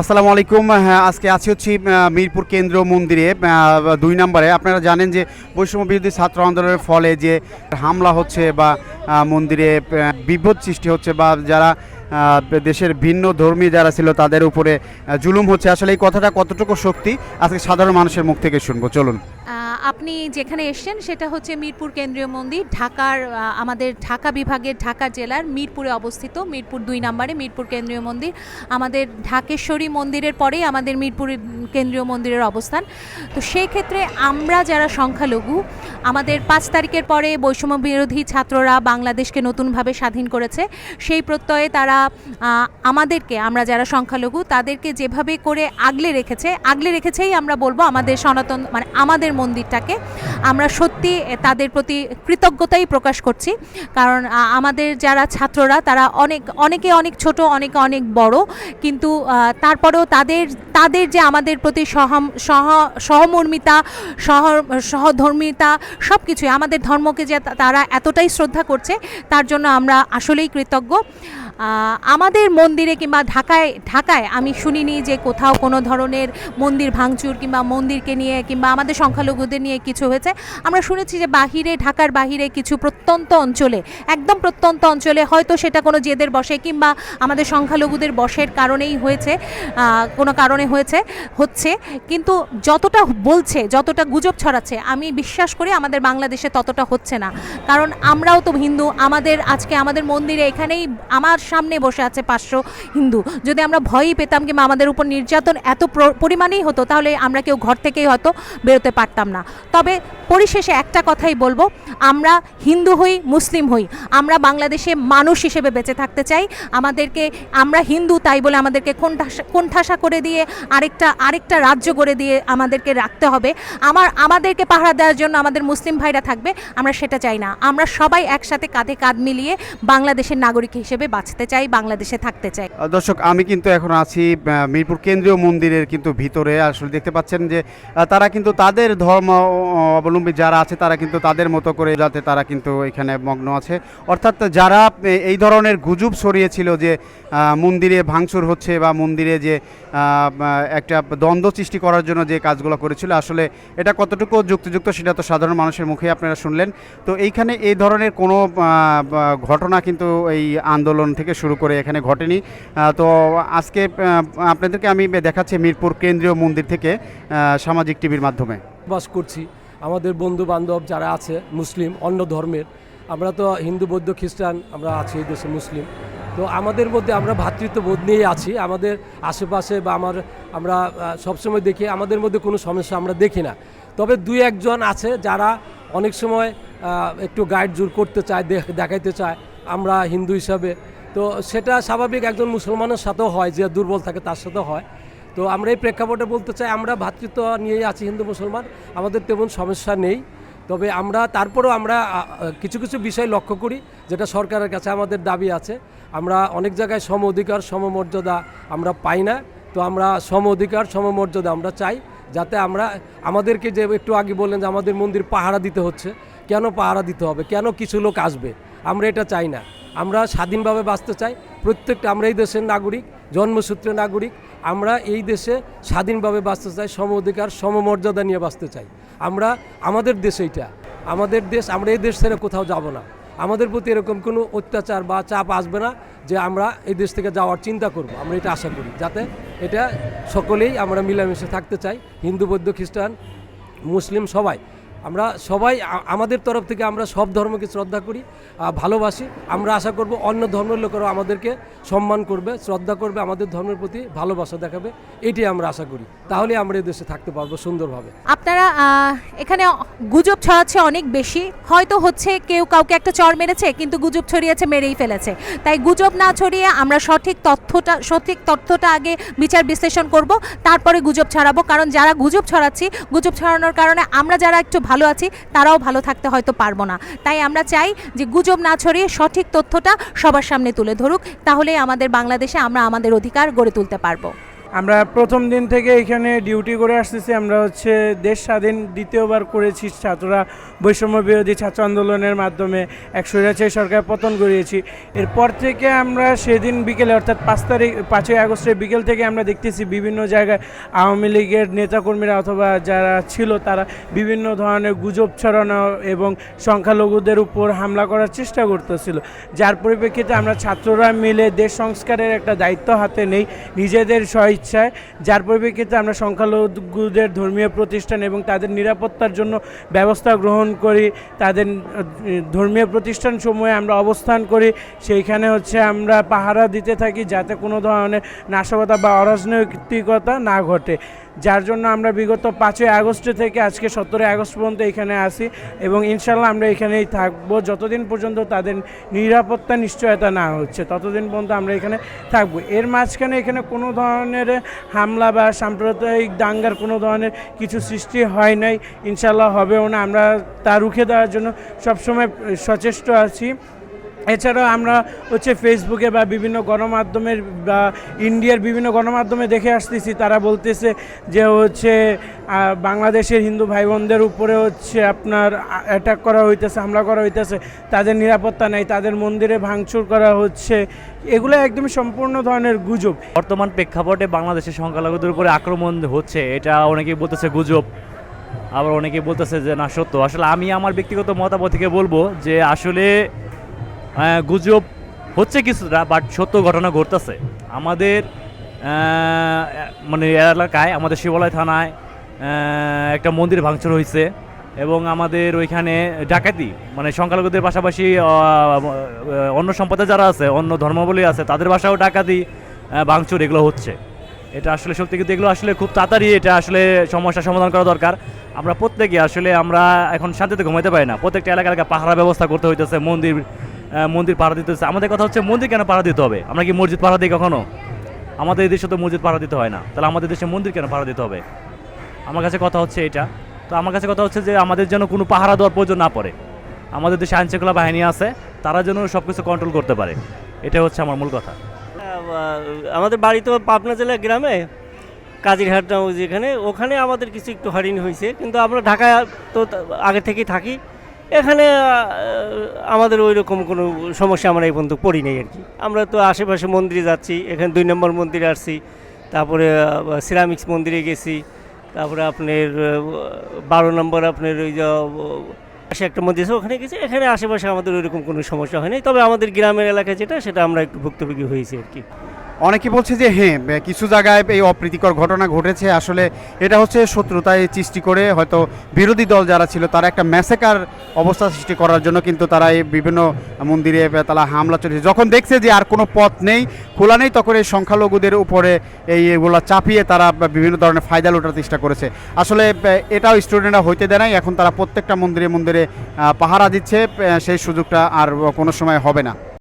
আসসালামু আলাইকুম। হ্যাঁ আজকে আছি হচ্ছি মিরপুর কেন্দ্র মন্দিরে। দুই নম্বরে। আপনারা জানেন যে বৈষম্য বিরোধী ছাত্র আন্দোলনের ফলে যে হামলা হচ্ছে বা মন্দিরে বিপদ সৃষ্টি হচ্ছে বা যারা দেশের ভিন্ন ধর্মী যারা ছিল তাদের উপরে জুলুম হচ্ছে। আসলে এই কথাটা কতটুকু শক্তি আজকে সাধারণ মানুষের মুখ থেকে শুনব। চলুন। আপনি যেখানে এসছেন, সেটা হচ্ছে মিরপুর কেন্দ্রীয় মন্দির, ঢাকার আমাদের ঢাকা বিভাগের ঢাকা জেলার মিরপুরে অবস্থিত, মিরপুর দুই নম্বরে মিরপুর কেন্দ্রীয় মন্দির, আমাদের ঢাকেশ্বরী মন্দিরের পরেই আমাদের মিরপুর কেন্দ্রীয় মন্দিরের অবস্থান। তো সেই ক্ষেত্রে আমরা যারা সংখ্যালঘু, আমাদের পাঁচ তারিখের পরে বৈষম্য বিরোধী ছাত্ররা বাংলাদেশকে নতুনভাবে স্বাধীন করেছে, সেই প্রত্যয়ে তারা আমাদেরকে, আমরা যারা সংখ্যালঘু, তাদেরকে যেভাবে করে আগলে রেখেছে, আগলে রেখেছেই আমরা বলব আমাদের সনাতন মানে আমাদের মন্দিরটাকে। আমরা সত্যি তাদের প্রতি কৃতজ্ঞতাই প্রকাশ করছি। কারণ আমাদের যারা ছাত্ররা, তারা অনেক, অনেকে অনেক ছোট, অনেকে অনেক বড়। কিন্তু তারপরেও তাদের তাদের যে আমাদের প্রতি সহম, সহ, সহমর্মিতা, সহ, সহধর্মিতা সব কিছুই আমাদের ধর্মকে যে তারা এতটাই শ্রদ্ধা করছে, তার জন্য আমরা আসলেই কৃতজ্ঞ। আমাদের মন্দিরে কিংবা ঢাকায় ঢাকায় আমি শুনিনি যে কোথাও কোনো ধরনের মন্দির ভাঙচুর কিংবা মন্দিরকে নিয়ে কিংবা আমাদের সংখ্যালঘুদের নিয়ে কিছু হয়েছে। আমরা শুনেছি যে বাহিরে ঢাকার বাহিরে কিছু প্রত্যন্ত অঞ্চলে একদম প্রত্যন্ত অঞ্চলে হয়তো সেটা কোনো জেদের বসে কিংবা আমাদের সংখ্যালঘুদের বসের কারণেই হয়েছে কোনো কারণে হয়েছে, হচ্ছে। কিন্তু যতটা বলছে, যতটা গুজব ছড়াচ্ছে, আমি বিশ্বাস করি আমাদের বাংলাদেশে ততটা হচ্ছে না। কারণ আমরাও তো হিন্দু, আমাদের আজকে আমাদের মন্দিরে এখানেই আমার সামনে বসে আছে পাঁচশো হিন্দু। যদি আমরা ভয়ই পেতাম কিংবা আমাদের উপর নির্যাতন এত প্র- পরিমাণেই হতো, তাহলে আমরা কেউ ঘর থেকেই হয়তো বেরোতে পারতাম না। তবে পরিশেষে একটা কথাই বলব, আমরা হিন্দু হই, মুসলিম হই, আমরা বাংলাদেশে মানুষ হিসেবে বেঁচে থাকতে চাই। আমাদেরকে, আমরা হিন্দু তাই বলে আমাদেরকে কোণঠাসা কোণঠাসা করে দিয়ে আরেকটা আরেকটা রাজ্য করে দিয়ে আমাদেরকে রাখতে হবে। আমার, আমাদেরকে পাহারা দেওয়ার জন্য আমাদের মুসলিম ভাইরা থাকবে, আমরা সেটা চাই না। আমরা সবাই একসাথে কাঁধে কাঁধ মিলিয়ে বাংলাদেশের নাগরিক হিসেবে বাঁচতে চাই, বাংলাদেশে থাকতে চাই। দর্শক, আমি কিন্তু এখন আছি মিরপুর কেন্দ্রীয় মন্দিরের কিন্তু ভিতরে। আসলে দেখতে পাচ্ছেন যে তারা কিন্তু তাদের ধর্ম অবলম্বী যারা আছে, তারা কিন্তু তাদের মতো করে যাতে তারা কিন্তু এখানে মগ্ন আছে। অর্থাৎ যারা এই ধরনের গুজব ছড়িয়েছিল যে মন্দিরে ভাঙচুর হচ্ছে বা মন্দিরে যে একটা দ্বন্দ্ব সৃষ্টি করার জন্য যে কাজগুলো করেছিল, আসলে এটা কতটুকু যুক্তিযুক্ত সেটা তো সাধারণ মানুষের মুখে আপনারা শুনলেন। তো এইখানে এই ধরনের কোনো ঘটনা কিন্তু এই আন্দোলন থেকে শুরু করে এখানে ঘটেনি। তো আজকে আপনাদেরকে আমি দেখাচ্ছি মিরপুর কেন্দ্রীয় মন্দির থেকে সামাজিক টিভির মাধ্যমে। বাস করছি। আমাদের বন্ধু বান্ধব যারা আছে, মুসলিম, অন্য ধর্মের, আমরা তো হিন্দু, বৌদ্ধ, খ্রিস্টান, আমরা আছি এই দেশে মুসলিম। তো আমাদের মধ্যে আমরা ভ্রাতৃত্ববোধ নিয়ে আছি। আমাদের আশেপাশে বা আমার, আমরা সবসময় দেখি, আমাদের মধ্যে কোনো সমস্যা আমরা দেখি না। তবে দুই একজন আছে যারা অনেক সময় একটু গাইড জোর করতে চায় দেখাইতে চায়। আমরা হিন্দু হিসাবে তো সেটা স্বাভাবিক একজন মুসলমানের সাথেও হয়, যে দুর্বল থাকে তার সাথেও হয়। তো আমরা এই প্রেক্ষাপটে বলতে চাই, আমরা ভ্রাতৃত্ব নিয়েই আছি হিন্দু মুসলমান, আমাদের তেমন সমস্যা নেই। তবে আমরা, তারপরেও আমরা কিছু কিছু বিষয় লক্ষ্য করি, যেটা সরকারের কাছে আমাদের দাবি আছে। আমরা অনেক জায়গায় সম অধিকার সমমর্যাদা আমরা পাই না। তো আমরা সম অধিকার সমমর্যাদা আমরা চাই, যাতে আমরা, আমাদেরকে যে একটু আগে বললেন যে আমাদের মন্দির পাহারা দিতে হচ্ছে। কেন পাহারা দিতে হবে? কেন কিছু লোক আসবে? আমরা এটা চাই না। আমরা স্বাধীনভাবে বাঁচতে চাই। প্রত্যেকটা আমরা এই দেশের নাগরিক, জন্মসূত্রে নাগরিক। আমরা এই দেশে স্বাধীনভাবে বাঁচতে চাই, সম অধিকার সমমর্যাদা নিয়ে বাঁচতে চাই। আমরা, আমাদের দেশ এইটা। আমাদের দেশ, আমরা এই দেশ ছেড়ে কোথাও যাব না। আমাদের প্রতি এরকম কোনো অত্যাচার বা চাপ আসবে না যে আমরা এই দেশ থেকে যাওয়ার চিন্তা করব। আমরা এটা আশা করি। যাতে এটা সকলেই আমরা মিলেমিশে থাকতে চাই। হিন্দু, বৌদ্ধ, খ্রিস্টান, মুসলিম সবাই আমরা সবাই আমাদের তরফ থেকে আমরা সব ধর্মকে শ্রদ্ধা করি ভালোবাসি। আমরা আশা করব অন্য ধর্মের লোকেরাও আমাদেরকে সম্মান করবে, শ্রদ্ধা করবে, আমাদের ধর্মের প্রতি ভালোবাসা দেখাবে। এটাই আমরা আশা করি। তাহলে আমরা এই দেশে থাকতে পারব সুন্দরভাবে। আপনারা এখানে গুজব ছড়াচ্ছে অনেক বেশি। হয়তো হচ্ছে কেউ কাউকে একটা চর মেরেছে, কিন্তু গুজব ছড়িয়েছে, মেরেই ফেলেছে। তাই গুজব না ছড়িয়ে আমরা সঠিক তথ্যটা সঠিক তথ্যটা আগে বিচার বিশ্লেষণ করব, তারপরে গুজব ছড়াবো। কারণ যারা গুজব ছড়াচ্ছি, গুজব ছড়ানোর কারণে আমরা যারা একটু ভালো আছি, তারাও ভালো থাকতে হয়তো পারব না। তাই আমরা চাই যে গুজব না ছড়িয়ে সঠিক তথ্যটা সবার সামনে তুলে ধরুক, তাহলে আমাদের বাংলাদেশে আমরা আমাদের অধিকার গড়ে তুলতে পারব। আমরা প্রথম দিন থেকে এখানে ডিউটি করে আসতেছি। আমরা হচ্ছে দেশ স্বাধীন দ্বিতীয়বার করেছি ছাত্ররা বৈষম্য বিরোধী ছাত্র আন্দোলনের মাধ্যমে এক স্বৈরাচারী সরকার পতন করিয়েছি। এরপর থেকে আমরা সেদিন বিকেলে, অর্থাৎ পাঁচ তারিখ, পাঁচই আগস্টের বিকেল থেকে আমরা দেখতেছি বিভিন্ন জায়গায় আওয়ামী লীগের নেতাকর্মীরা অথবা যারা ছিল তারা বিভিন্ন ধরনের গুজব ছড়ানো এবং সংখ্যালঘুদের উপর হামলা করার চেষ্টা করতেছিল। যার পরিপ্রেক্ষিতে আমরা ছাত্ররা মিলে দেশ সংস্কারের একটা দায়িত্ব হাতে নেই। নিজেদের স্বইচ্ছায় যার পরিপ্রেক্ষিতে আমরা সংখ্যালঘুদের ধর্মীয় প্রতিষ্ঠান এবং তাদের নিরাপত্তার জন্য ব্যবস্থা গ্রহণ করি, তাদের ধর্মীয় প্রতিষ্ঠান সময়ে আমরা অবস্থান করি। সেইখানে হচ্ছে আমরা পাহারা দিতে থাকি যাতে কোনো ধরনের নাশকতা বা অরাজনৈতিকতা না ঘটে। যার জন্য আমরা বিগত পাঁচই আগস্ট থেকে আজকে সতেরোই আগস্ট পর্যন্ত এখানে আসি এবং ইনশাল্লাহ আমরা এখানেই থাকব। যতদিন পর্যন্ত তাদের নিরাপত্তা, নিশ্চয়তা না হচ্ছে, ততদিন পর্যন্ত আমরা এখানে থাকব। এর মাঝখানে এখানে কোনো ধরনের হামলা বা সাম্প্রদায়িক দাঙ্গার কোনো ধরনের কিছু সৃষ্টি হয় নাই ইনশাল্লাহ হবেও না। আমরা তা রুখে দেওয়ার জন্য সবসময় সচেষ্ট আছি। এছাড়াও আমরা হচ্ছে ফেসবুকে বা বিভিন্ন গণমাধ্যমের বা ইন্ডিয়ার বিভিন্ন গণমাধ্যমে দেখে আসতেছি, তারা বলতেছে যে হচ্ছে বাংলাদেশের হিন্দু ভাই বোনদের উপরে হচ্ছে আপনার অ্যাটাক করা হইতেছে, হামলা করা হইতেছে, তাদের নিরাপত্তা নেই, তাদের মন্দিরে ভাঙচুর করা হচ্ছে, এগুলো একদম সম্পূর্ণ ধরনের গুজব। বর্তমান প্রেক্ষাপটে বাংলাদেশের সংখ্যালঘুদের উপরে আক্রমণ হচ্ছে, এটা অনেকেই বলতেছে গুজব, আবার অনেকেই বলতেছে যে না, সত্য। আসলে আমি আমার ব্যক্তিগত মতামত থেকে বলব যে আসলে গুজব হচ্ছে কিছুটা বাট সত্য ঘটনা ঘটতেছে। আমাদের মানে এলাকায়, আমাদের শিবালয় থানায় একটা মন্দির ভাঙচুর হয়েছে এবং আমাদের ওইখানে ডাকাতি মানে সংখ্যালঘুদের পাশাপাশি অন্য সম্প্রদায় যারা আছে, অন্য ধর্মাবলী আছে, তাদের বাসাও ডাকাতি ভাঙচুর এগুলো হচ্ছে। এটা আসলে সত্যি কিন্তু এগুলো আসলে খুব তাড়াতাড়ি এটা আসলে সমস্যা সমাধান করা দরকার। আমরা প্রত্যেকে আসলে আমরা এখন শান্তিতে ঘুমাইতে পারি না। প্রত্যেকটা এলাকা এলাকা পাহারা ব্যবস্থা করতে হইতেছে, মন্দির মন্দির পাহারা দিতে হচ্ছে। আমাদের কথা হচ্ছে মন্দির কেন পাহারা দিতে হবে? আমরা কি মসজিদ পাহারা দিই কখনো? আমাদের দেশে তো মসজিদ পাহারা দিতে হয় না। তাহলে আমাদের দেশে মন্দির কেন পাড়া দিতে হবে? আমার কাছে কথা হচ্ছে এটা। তো আমার কাছে কথা হচ্ছে যে আমাদের যেন কোনো পাহারা দেওয়ার প্রয়োজন না পড়ে। আমাদের দেশে আইন আইনশৃঙ্খলা বাহিনী আছে, তারা যেন সব কিছু কন্ট্রোল করতে পারে। এটা হচ্ছে আমার মূল কথা। আমাদের বাড়ি তো পাবনা জেলার গ্রামে, কাজিরহাট যেখানে, ওখানে আমাদের কিছু একটু হরিণ হয়েছে। কিন্তু আমরা ঢাকায় তো আগে থেকেই থাকি। এখানে আমাদের ওই রকম কোনো সমস্যা আমরা এই পর্যন্ত পড়ি নাই আর কি। আমরা তো আশেপাশে মন্দিরে যাচ্ছি, এখানে দুই নম্বর মন্দিরে আসছি, তারপরে সিরামিক্স মন্দিরে গেছি, তারপরে আপনার বারো নম্বর আপনার ওই যে একটা মন্দির আছে, ওখানে গেছি, এখানে আশেপাশে আমাদের ওইরকম কোনো সমস্যা হয়নি তবে আমাদের গ্রামের এলাকায় যেটা, সেটা আমরা একটু ভুক্তভোগী হয়েছি আর কি। অনেকে বলছে যে হ্যাঁ কিছু জায়গায় এই অপ্রীতিকর ঘটনা ঘটেছে। আসলে এটা হচ্ছে শত্রুতায় সৃষ্টি করে হয়তো বিরোধী দল যারা ছিল, তারা একটা ম্যাসেকার অবস্থা সৃষ্টি করার জন্য কিন্তু তারা এই বিভিন্ন মন্দিরে তারা হামলা চলেছে। যখন দেখছে যে আর কোনো পথ নেই, খোলা নেই, তখন এই সংখ্যালঘুদের উপরে এই এগুলো চাপিয়ে তারা বিভিন্ন ধরনের ফায়দা লোটার চেষ্টা করেছে। আসলে এটাও স্টুডেন্টরা হইতে দেয় নাই। এখন তারা প্রত্যেকটা মন্দিরে মন্দিরে পাহারা দিচ্ছে সেই সুযোগটা আর কোনো সময় হবে না।